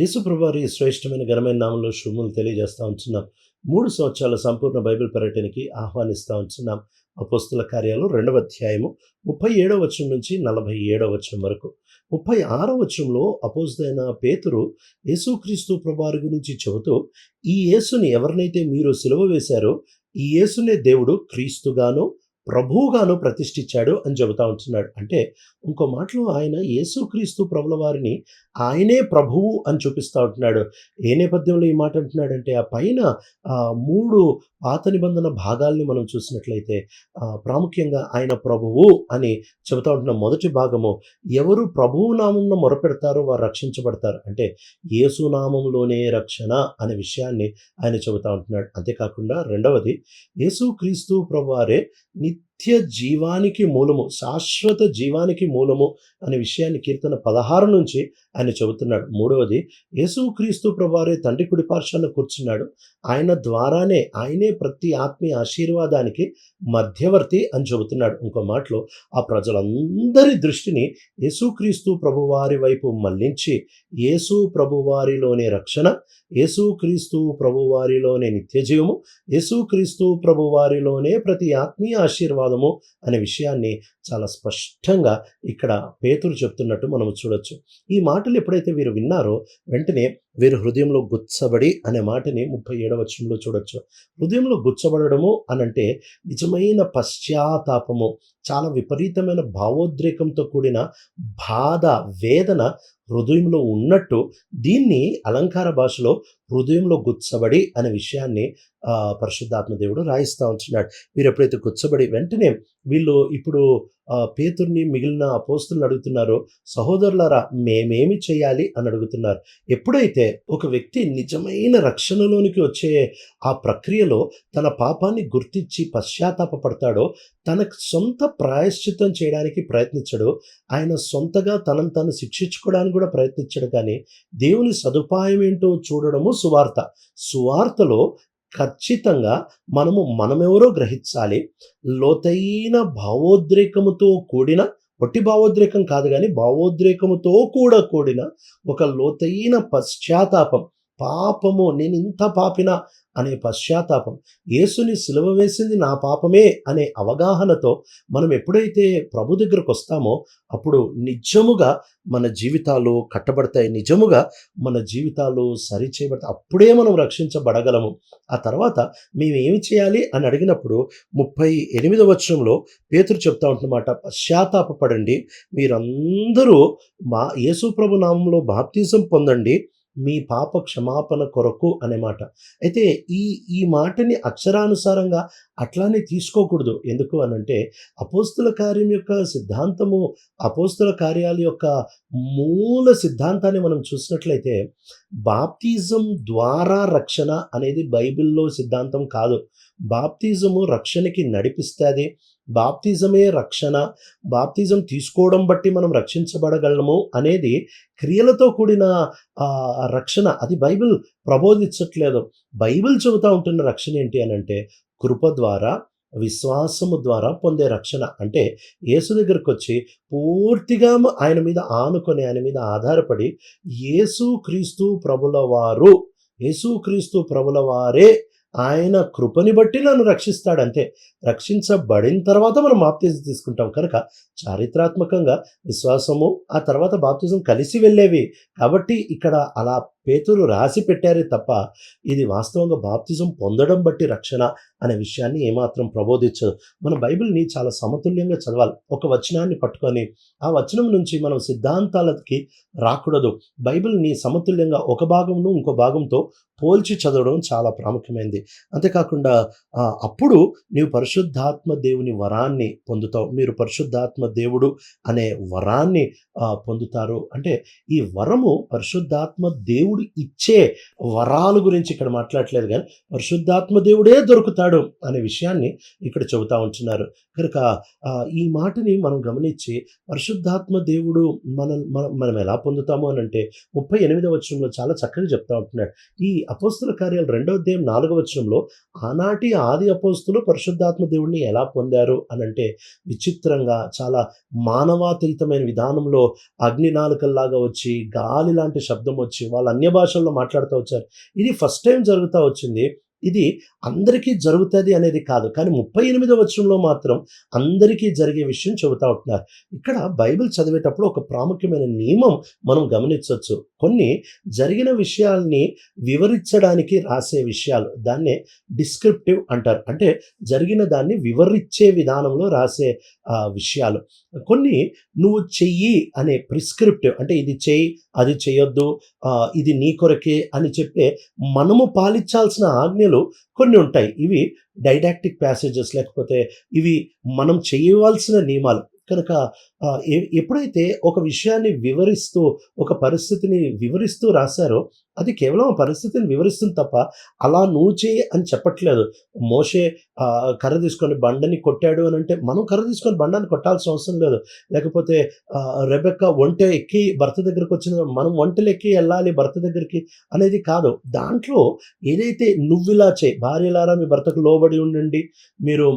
యేసుప్రభువారి శ్రేష్టమైన ఘనమైన నామంలో శుభములు తెలియజేస్తూ ఉంటున్నాం మూడు సంవత్సరాల సంపూర్ణ బైబిల్ పర్యటనకి ఆహ్వానిస్తూ ఉంటున్నాం అపోస్తుల కార్యాలు రెండవ అధ్యాయము ముప్పై ఏడవ వచనం నుంచి నలభై ఏడవ వచనం వరకు. ముప్పై ఆరవ వచనంలో అపోజిదైన పేతురు యేసుక్రీస్తు ప్రభువారి గురించి చెబుతూ ఈ యేసుని ఎవరినైతే మీరు సిలువ వేశారో ఈ యేసునే దేవుడు క్రీస్తుగాను ప్రభువుగాను ప్రతిష్ఠించాడు అని చెబుతా ఉంటున్నాడు. అంటే ఇంకో మాటలో ఆయన యేసుక్రీస్తు ప్రభుల వారిని ఆయనే ప్రభువు అని చూపిస్తూ ఉంటున్నాడు. ఏ నేపథ్యంలో ఈ మాట అంటున్నాడంటే ఆ పైన మూడు పాత నిబంధన భాగాల్ని మనం చూసినట్లయితే ప్రాముఖ్యంగా ఆయన ప్రభువు అని చెబుతా ఉంటున్న మొదటి భాగము ఎవరు ప్రభువు నామంలో మొరపెడతారో వారు రక్షించబడతారు. అంటే యేసు నామంలోనే రక్షణ అనే విషయాన్ని ఆయన చెబుతా ఉంటున్నాడు. అంతేకాకుండా రెండవది యేసుక్రీస్తు ప్రభువారే నిత్య నిత్య జీవానికి మూలము శాశ్వత జీవానికి మూలము అనే విషయాన్ని కీర్తన పదహారు నుంచి ఆయన చెబుతున్నాడు. మూడవది యేసుక్రీస్తు ప్రభువారే తండ్రి కుడి పార్శ్వంలో కూర్చున్నాడు. ఆయన ద్వారానే ఆయనే ప్రతి ఆత్మీయ ఆశీర్వాదానికి మధ్యవర్తి అని చెబుతున్నాడు. ఇంకో మాటలో ఆ ప్రజలందరి దృష్టిని యేసుక్రీస్తు ప్రభువారి వైపు మళ్ళించి యేసు ప్రభువారిలోనే రక్షణ యేసుక్రీస్తు ప్రభువారిలోనే నిత్యజీవము యేసుక్రీస్తు ప్రభువారిలోనే ప్రతి ఆత్మీయ ఆశీర్వాదము అనే విషయాన్ని చాలా స్పష్టంగా ఇక్కడ పేతులు చెప్తున్నట్టు మనం చూడొచ్చు. ఈ మాటలు ఎప్పుడైతే వీరు విన్నారో వెంటనే వీరు హృదయంలో గుచ్చబడి అనే మాటని ముప్పై ఏడవ వచనంలో చూడొచ్చు. హృదయంలో గుచ్చబడము అనంటే నిజమైన పశ్చాత్తాపము చాలా విపరీతమైన భావోద్రేకంతో కూడిన బాధ వేదన హృదయంలో ఉన్నట్టు దీన్ని అలంకార భాషలో హృదయంలో గుచ్చబడి అనే విషయాన్ని పరిశుద్ధాత్మ దేవుడు రాయిస్తూ ఉంటున్నాడు. వీరు ఎప్పుడైతే గుచ్చబడి వెంటనే వీళ్ళు ఇప్పుడు పేతుర్ని మిగిలిన అపోస్తులను అడుగుతున్నారో సహోదరులారా మేమేమి చేయాలి అని అడుగుతున్నారు. ఎప్పుడైతే ఒక వ్యక్తి నిజమైన రక్షణలోనికి వచ్చే ఆ ప్రక్రియలో తన పాపాన్ని గుర్తించి పశ్చాత్తాపడతాడో తనకు సొంత ప్రాయశ్చిత్తం చేయడానికి ప్రయత్నించడు ఆయన సొంతగా తనను తాను శిక్షించుకోవడానికి కూడా ప్రయత్నించడు కానీ దేవుని సదుపాయం ఏంటో చూడడము సువార్త. సువార్తలో ఖచ్చితంగా మనము మనమెవరో గ్రహించాలి. లోతైన భావోద్రేకముతో కూడిన ఒట్టి భావోద్రేకం కాదు కానీ భావోద్రేకముతో కూడా కూడిన ఒక లోతైన పశ్చాత్తాపం. పాపము నేను ఇంత పాపిన అనే పశ్చాత్తాపం. యేసుని సిలువ వేసింది నా పాపమే అనే అవగాహనతో మనం ఎప్పుడైతే ప్రభు దగ్గరకు వస్తామో అప్పుడు నిజముగా మన జీవితాలు కట్టబడతాయి. నిజముగా మన జీవితాలు సరిచేయబడతాయి. అప్పుడే మనం రక్షించబడగలము. ఆ తర్వాత మేము ఏమి చేయాలి అని అడిగినప్పుడు ముప్పై ఎనిమిదవ వచనంలో పేతురు చెప్తా ఉంటున్నమాట. పశ్చాత్తాపపడండి. మీరందరూ మా యేసు ప్రభు నామంలో బాప్తిజం పొందండి. మీ పాప క్షమాపణ కొరకు అనే మాట. అయితే ఈ ఈ మాటని అక్షరానుసారంగా అట్లానే తీసుకోకూడదు. ఎందుకు అనంటే అపోస్తుల కార్యం యొక్క సిద్ధాంతము అపోస్తుల కార్యాల యొక్క మూల సిద్ధాంతాన్ని మనం చూసినట్లయితే బాప్తిజం ద్వారా రక్షణ అనేది బైబిల్లో సిద్ధాంతం కాదు. బాప్తిజము రక్షణకి నడిపిస్తుంది. బాప్తిజమే రక్షణ. బాప్తిజం తీసుకోవడం బట్టి మనం రక్షించబడగలము అనేది క్రియలతో కూడిన రక్షణ. అది బైబిల్ ప్రబోధించట్లేదు. బైబిల్ చెబుతూ ఉంటున్న రక్షణ ఏంటి అని అంటే కృప ద్వారా విశ్వాసము ద్వారా పొందే రక్షణ. అంటే యేసు దగ్గరకు వచ్చి పూర్తిగా ఆయన మీద ఆనుకొని ఆయన మీద ఆధారపడి యేసు క్రీస్తు ప్రభుల వారు యేసు క్రీస్తు ప్రభుల వారే ఆయన కృపని బట్టి నన్ను రక్షిస్తాడంతే. రక్షించబడిన తర్వాత మనం బాప్తిజం తీసుకుంటాం. కనుక చారిత్రాత్మకంగా విశ్వాసము ఆ తర్వాత బాప్తిజం కలిసి వెళ్ళేవి. కాబట్టి ఇక్కడ అలా పేతురు రాసి పెట్టారే తప్ప ఇది వాస్తవంగా బాప్తిజం పొందడం బట్టి రక్షణ అనే విషయాన్ని ఏమాత్రం ప్రబోధించదు. మన బైబిల్ని చాలా సమతుల్యంగా చదవాలి. ఒక వచనాన్ని పట్టుకొని ఆ వచనం నుంచి మనం సిద్ధాంతాలకి రాకూడదు. బైబిల్ని సమతుల్యంగా ఒక భాగంను ఇంకో భాగంతో పోల్చి చదవడం చాలా ప్రాముఖ్యమైనది అంతేకాకుండా అప్పుడు నీవు పరిశుద్ధాత్మ దేవుని వరాన్ని పొందుతావు. మీరు పరిశుద్ధాత్మ దేవుడు అనే వరాన్ని పొందుతారు. అంటే ఈ వరము పరిశుద్ధాత్మ దేవుడు ఇచ్చే వరాల గురించి ఇక్కడ మాట్లాడట్లేదు కానీ పరిశుద్ధాత్మ దేవుడే దొరుకుతాడు అనే విషయాన్ని ఇక్కడ చెబుతా ఉంటున్నారు. కనుక ఈ మాటని మనం గమనించి పరిశుద్ధాత్మ దేవుడు మన మనం మనం ఎలా పొందుతాము అని అంటే ముప్పై ఎనిమిదవ వచనంలో చాలా చక్కగా చెప్తా ఉంటున్నాడు. ఈ అపోస్తుల కార్యాలు రెండవ అధ్యాయం నాలుగవ వచనంలో ఆనాటి ఆది అపోస్తులు పరిశుద్ధాత్మ దేవుడిని ఎలా పొందారు అని అంటే విచిత్రంగా చాలా మానవాతీతమైన విధానంలో అగ్ని నాలుకల్లాగా వచ్చి గాలి లాంటి శబ్దం వచ్చి వాళ్ళ అన్య భాషల్లో మాట్లాడుతూ వచ్చారు. ఇది ఫస్ట్ టైం జరుగుతూ వచ్చింది. ఇది అందరికీ జరుగుతుంది అనేది కాదు. కానీ ముప్పై ఎనిమిదో వచనంలో మాత్రం అందరికీ జరిగే విషయం చెబుతా ఉంటున్నారు. ఇక్కడ బైబిల్ చదివేటప్పుడు ఒక ప్రాముఖ్యమైన నియమం మనం గమనించవచ్చు. కొన్ని జరిగిన విషయాల్ని వివరించడానికి రాసే విషయాలు దాన్నే డిస్క్రిప్టివ్ అంటారు. అంటే జరిగిన దాన్ని వివరించే విధానంలో రాసే విషయాలు. కొన్ని నువ్వు చెయ్యి అనే ప్రిస్క్రిప్టివ్ అంటే ఇది చెయ్యి అది చేయొద్దు ఇది నీ కొరకే అని చెప్పే మనము పాలించాల్సిన ఆజ్ఞలు కొన్ని ఉంటాయి. ఇవి డైడాక్టిక్ ప్యాసేజెస్ లేకపోతే ఇవి మనం చేయవలసిన నియమాలు. కనుక ఎప్పుడైతే ఒక విషయాన్ని వివరిస్తూ ఒక పరిస్థితిని వివరిస్తూ రాశారో అది కేవలం ఆ పరిస్థితిని వివరిస్తుంది తప్ప అలా నువ్వు చేయి అని చెప్పట్లేదు. మోసే కర్ర తీసుకొని బండని కొట్టాడు అని అంటే మనం కర్ర తీసుకొని బండాన్ని కొట్టాల్సిన అవసరం లేదు. లేకపోతే రెబెక్క ఒంటె ఎక్కి భర్త దగ్గరికి వచ్చిన మనం వంటలు ఎక్కి వెళ్ళాలి భర్త దగ్గరికి అనేది కాదు. దాంట్లో ఏదైతే నువ్విలా చేయి భార్యలారా మీ భర్తకు లోబడి ఉండండి మీరు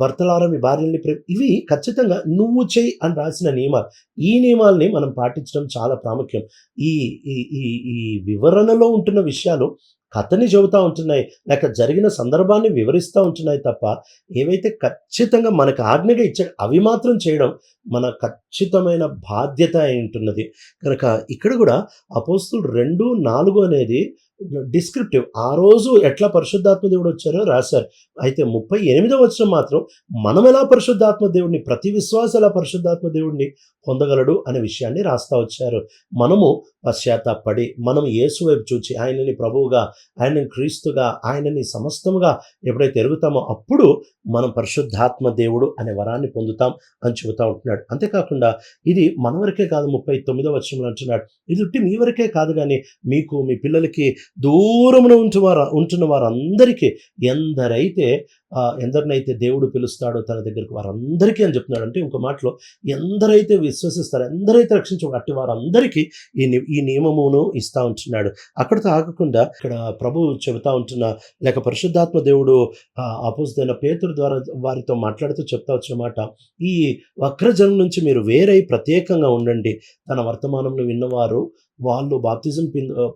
భర్తలారా మీ భార్యల్ని ప్రేమ ఇవి ఖచ్చితంగా నువ్వు చేయి అని రాసిన నియమాలు. ఈ నియమాల్ని మనం పాటించడం చాలా ప్రాముఖ్యం. ఈ ఈ ఈ ఈ వివరణలో ఉంటున్న విషయాలు కథని చెబుతూ ఉంటున్నాయి. లేక జరిగిన సందర్భాన్ని వివరిస్తూ ఉంటున్నాయి తప్ప ఏవైతే ఖచ్చితంగా మనకు ఆజ్ఞగా ఇచ్చే అవి మాత్రం చేయడం మన ఖచ్చితమైన బాధ్యత అయి ఉంటున్నది. కనుక ఇక్కడ కూడా అపోస్తులు రెండు నాలుగు అనేది డిస్క్రిప్టివ్. ఆ రోజు ఎట్లా పరిశుద్ధాత్మ దేవుడు వచ్చారో రాశారు. అయితే ముప్పై ఎనిమిదో వచ్చిన మాత్రం మనం ఎలా పరిశుద్ధాత్మ దేవుడిని ప్రతి విశ్వాస ఎలా పరిశుద్ధాత్మ దేవుడిని పొందగలడు అనే విషయాన్ని రాస్తా వచ్చారు. మనము పశ్చాత్తాపడి మనం యేసు వైపు చూచి ఆయనని ప్రభువుగా ఆయనని క్రీస్తుగా ఆయనని సమస్తముగా ఎప్పుడైతే ఎరుగుతామో అప్పుడు మనం పరిశుద్ధాత్మ దేవుడు అనే వరాన్ని పొందుతాం అని చెబుతా ఉంటున్నాడు. అంతేకాకుండా ఇది మన వరకే కాదు ముప్పై తొమ్మిదో వచ్చంలో అంటున్నాడు. ఇది ఉట్టి మీ వరకే కాదు కానీ మీకు మీ పిల్లలకి దూరమున ఉంచువారు ఉంటున్న వారందరికీ ఎందరైతే ఎందరినైతే దేవుడు పిలుస్తాడో తన దగ్గరికి వారందరికీ అని చెప్తున్నాడు అంటే ఇంకో మాటలో ఎందరైతే విశ్వసిస్తారో ఎందరైతే రక్షించు అట్టి వారందరికీ ఈ ని- ఈ నియమమును ఇస్తూ ఉంటున్నాడు. అక్కడితో ఆగకుండా ఇక్కడ ప్రభు చెబుతా ఉంటున్న లేక పరిశుద్ధాత్మ దేవుడు అపోజిదైన పేతురు ద్వారా వారితో మాట్లాడుతూ చెప్తా వచ్చిన మాట ఈ వక్రజనం నుంచి మీరు వేరై ప్రత్యేకంగా ఉండండి. తన వర్తమానంలో విన్నవారు వాళ్ళు బాప్తిజం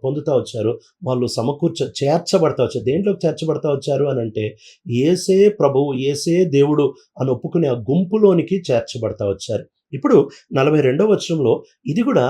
పొందుతా వచ్చారు. వాళ్ళు సమకూర్చ చేర్చబడతా వచ్చారు. దేంట్లోకి చేర్చబడతా వచ్చారు అని అంటే ఏసు ప్రభువు ఏసే దేవుడు అని ఒప్పుకునే ఆ గుంపులోనికి చేర్చబడతా వచ్చారు. ఇప్పుడు నలభై రెండవ వచనంలో ఇది కూడా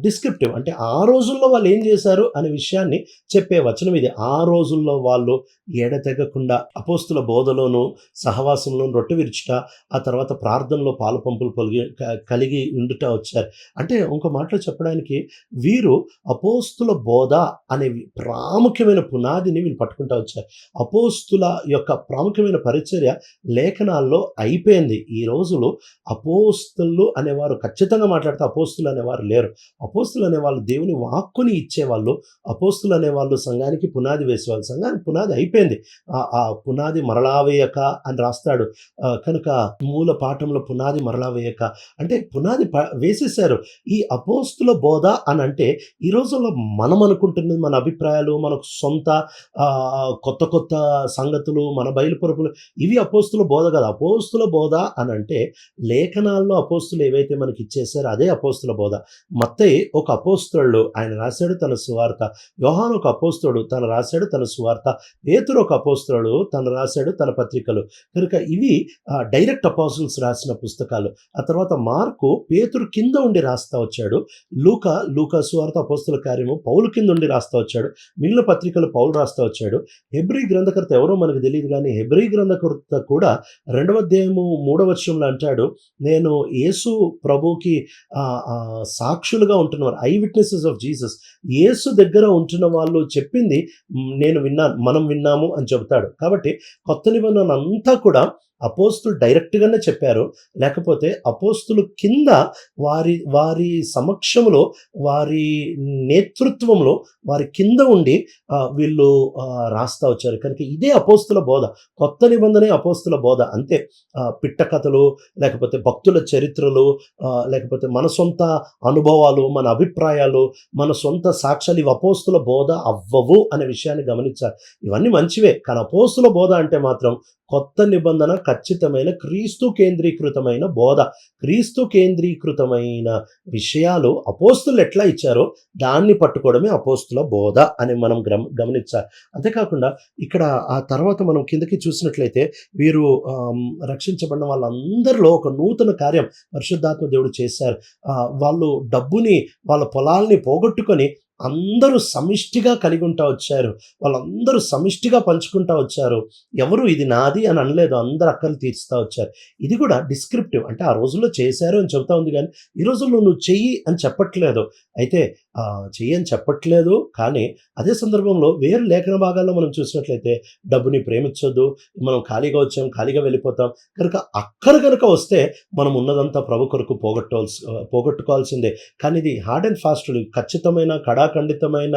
డిస్క్రిప్టివ్ అంటే ఆ రోజుల్లో వాళ్ళు ఏం చేశారు అనే విషయాన్ని చెప్పే వచనం ఇది. ఆ రోజుల్లో వాళ్ళు ఎడతెగకుండా అపోస్తుల బోధలోను సహవాసంలోను రొట్టె విరుచుట ఆ తర్వాత ప్రార్థనలో పాలపంపులు పొలిగి కలిగి ఉండుట వచ్చారు. అంటే ఇంకో మాటలో చెప్పడానికి వీరు అపోస్తుల బోధ అనే ప్రాముఖ్యమైన పునాదిని వీళ్ళు పట్టుకుంటా వచ్చారు. అపోస్తుల యొక్క ప్రాముఖ్యమైన పరిచర్య లేఖనాల్లో అయిపోయింది. ఈ రోజులు అపోస్తులు అనేవారు ఖచ్చితంగా మాట్లాడితే అపోస్తులు అనేవారు లేరు. అపోస్తులు అనేవాళ్ళు దేవుని వాక్కుని ఇచ్చేవాళ్ళు. అపోస్తులు అనేవాళ్ళు సంఘానికి పునాది వేసేవాళ్ళు. సంఘానికి పునాది అయిపోయింది. ఆ ఆ పునాది మరలా వేయక అని రాస్తాడు. కనుక మూల పాఠంలో పునాది మరలా వేయక అంటే పునాది ప- వేసేసారు ఈ అపోస్తుల బోధ అని అంటే ఈ రోజుల్లో మనం అనుకుంటున్నది మన అభిప్రాయాలు మనకు సొంత ఆ, కొత్త కొత్త సంగతులు మన బయలుపరుపులు ఇవి అపోస్తుల బోధ కాదు. అపోస్తుల బోధ అని అంటే లేఖనాల్లో అపోస్తులు ఏవైతే మనకి ఇచ్చేసారో అదే అపోస్తుల బోధ. మత్తయి ఒక అపోస్తుడు ఆయన రాశాడు తన సువార్త. యోహాన్ ఒక అపోస్తుడు తను రాశాడు తన సువార్త. పేతురు ఒక అపోస్తుడు తను రాశాడు తన పత్రికలు. కనుక ఇవి డైరెక్ట్ అపోజిల్స్ రాసిన పుస్తకాలు. ఆ తర్వాత మార్కు పేతురు కింద ఉండి రాస్తా వచ్చాడు. లూక లూకా సువార్త అపోస్తుల కార్యము పౌలు కింద ఉండి రాస్తా వచ్చాడు. మిగిలిన పత్రికలు పౌలు రాస్తా వచ్చాడు. హెబ్రీ గ్రంథకర్త ఎవరో మనకు తెలియదు కానీ హెబ్రీ గ్రంథకర్త కూడా రెండవ అధ్యాయము మూడవ వర్షంలో అంటాడు నేను యేసు ప్రభుకి సా సాక్షులుగా ఉంటున్నవారు. Eye witnesses of Jesus. Yesu దగ్గర ఉంటున్న వాళ్ళు చెప్పింది నేను విన్నాను మనం విన్నాము అని చెబుతాడు. కాబట్టి కొత్త నిబంధన అంతా కూడా అపోస్తులు డైరెక్ట్గానే చెప్పారు. లేకపోతే అపోస్తులు కింద వారి వారి సమక్షంలో వారి నేతృత్వంలో వారి కింద ఉండి వీళ్ళు రాస్తా వచ్చారు. కనుక ఇదే అపోస్తుల బోధ. కొత్త నిబంధనే అపోస్తుల బోధ. అంతే. పిట్ట కథలు లేకపోతే భక్తుల చరిత్రలు లేకపోతే మన సొంత అనుభవాలు మన అభిప్రాయాలు మన సొంత సాక్ష్యాలు ఇవి అపోస్తుల బోధ అవ్వవు అనే విషయాన్ని గమనించాలి. ఇవన్నీ మంచివే. కానీ అపోస్తుల బోధ అంటే మాత్రం కొత్త నిబంధన ఖచ్చితమైన క్రీస్తు కేంద్రీకృతమైన బోధ క్రీస్తు కేంద్రీకృతమైన విషయాలు అపోస్తులు ఎట్లా ఇచ్చారో దాన్ని పట్టుకోవడమే అపోస్తుల బోధ అని మనం గమ గమనించాలి. అంతేకాకుండా ఇక్కడ ఆ తర్వాత మనం కిందకి చూసినట్లయితే వీరు రక్షించబడిన వాళ్ళందరిలో ఒక నూతన కార్యం పరిశుద్ధాత్మ దేవుడు చేశారు. వాళ్ళు డబ్బుని వాళ్ళ పొలాల్ని పోగొట్టుకొని అందరూ సమిష్టిగా కలిగి ఉంటా వచ్చారు. వాళ్ళందరూ సమిష్టిగా పంచుకుంటా వచ్చారు. ఎవరు ఇది నాది అని అనలేదు. అందరు అక్కలు తీర్చుతా వచ్చారు. ఇది కూడా డిస్క్రిప్టివ్. అంటే ఆ రోజుల్లో చేశారు అని చెబుతా ఉంది కానీ ఈ రోజుల్లో నువ్వు చెయ్యి అని చెప్పట్లేదు. అయితే చెయ్యి అని చెప్పట్లేదు కానీ అదే సందర్భంలో వేరు లేఖన భాగాల్లో మనం చూసినట్లయితే డబ్బుని ప్రేమించొద్దు. మనం ఖాళీగా వచ్చాం ఖాళీగా వెళ్ళిపోతాం. కనుక అక్కడ కనుక వస్తే మనం ఉన్నదంతా ప్రభు కొరకు పోగొట్టుకోవాల్సి పోగొట్టుకోవాల్సిందే. కానీ ఇది హార్డ్ అండ్ ఫాస్ట్ ఖచ్చితమైన కడా ఖండితమైన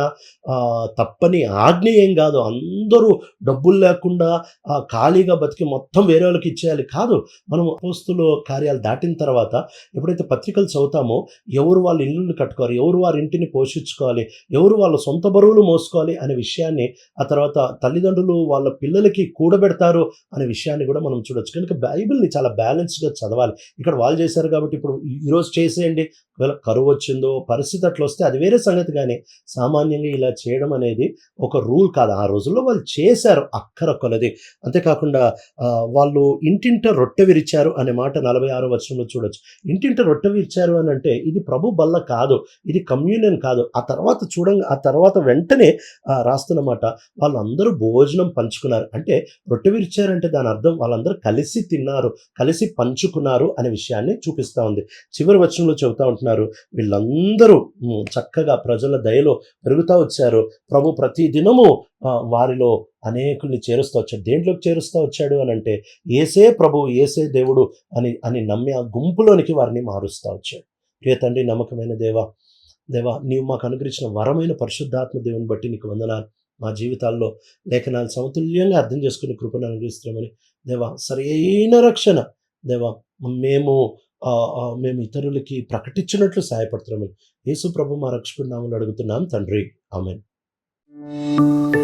తప్పని ఆజ్ఞ ఏం కాదు. అందరూ డబ్బులు లేకుండా ఆ, ఖాళీగా బతికి మొత్తం వేరే వాళ్ళకి ఇచ్చేయాలి కాదు. మనం పోస్తులు కార్యాలు దాటిన తర్వాత ఎప్పుడైతే పత్రికలు చదువుతామో ఎవరు వాళ్ళ ఇల్లుని కట్టుకోవాలి ఎవరు వారి ఇంటిని పోషించుకోవాలి ఎవరు వాళ్ళ సొంత బరువులు మోసుకోవాలి అనే విషయాన్ని ఆ తర్వాత తల్లిదండ్రులు వాళ్ళ పిల్లలకి కూడబెడతారు అనే విషయాన్ని కూడా మనం చూడొచ్చు. కనుక బైబిల్ని చాలా బ్యాలెన్స్గా చదవాలి. ఇక్కడ వాళ్ళు చేశారు కాబట్టి ఇప్పుడు ఈరోజు చేసేయండి. ఒకవేళ కరువు వచ్చిందో పరిస్థితి అట్లా వస్తే అది వేరే సంగతి కానీ సామాన్యంగా ఇలా చేయడం అనేది ఒక రూల్ కాదు. ఆ రోజుల్లో వాళ్ళు చేశారు అక్కర కొలది. అంతేకాకుండా ఆ, వాళ్ళు ఇంటింట రొట్టె విరిచారు అనే మాట నలభై ఆరో వర్షంలో చూడొచ్చు. ఇంటింట రొట్టె విరిచారు అని అంటే ఇది ప్రభు బల్ల కాదు. ఇది కమ్యూనియన్ కాదు. ఆ తర్వాత చూడంగా ఆ తర్వాత వెంటనే రాస్తున్నమాట వాళ్ళందరూ భోజనం పంచుకున్నారు. అంటే రొట్టె విరిచారంటే దాని అర్థం వాళ్ళందరూ కలిసి తిన్నారు కలిసి పంచుకున్నారు అనే విషయాన్ని చూపిస్తా ఉంది. చివరి వచనంలో చెబుతా ఉంటున్నారు. వీళ్ళందరూ చక్కగా ప్రజల దయలో పెరుగుతూ వచ్చారు. ప్రభు ప్రతి దినము వారిలో అనేకుల్ని చేరుస్తూ వచ్చాడు. దేంట్లోకి చేరుస్తూ వచ్చాడు అని అంటే ఏసే ప్రభు ఏసే దేవుడు అని అని నమ్మి ఆ గుంపులోనికి వారిని మారుస్తూ వచ్చాడు. ప్రియ తండ్రి నమ్మకమైన దేవా దేవా నీవు మాకు అనుగ్రహించిన వరమైన పరిశుద్ధాత్మ దేవుని బట్టి నీకు వందనాలు. మా జీవితాల్లో లేఖనాలు సమతుల్యంగా అర్థం చేసుకునే కృపను అనుగ్రహిస్తున్నామని. దేవా సరైన రక్షణ దేవా మేము మేము ఇతరులకి ప్రకటించినట్లు సహాయపడుతున్నాము. యేసు ప్రభు మా రక్షకుడు నామలు అడుగుతున్నాం. తండ్రి. ఆమెన్.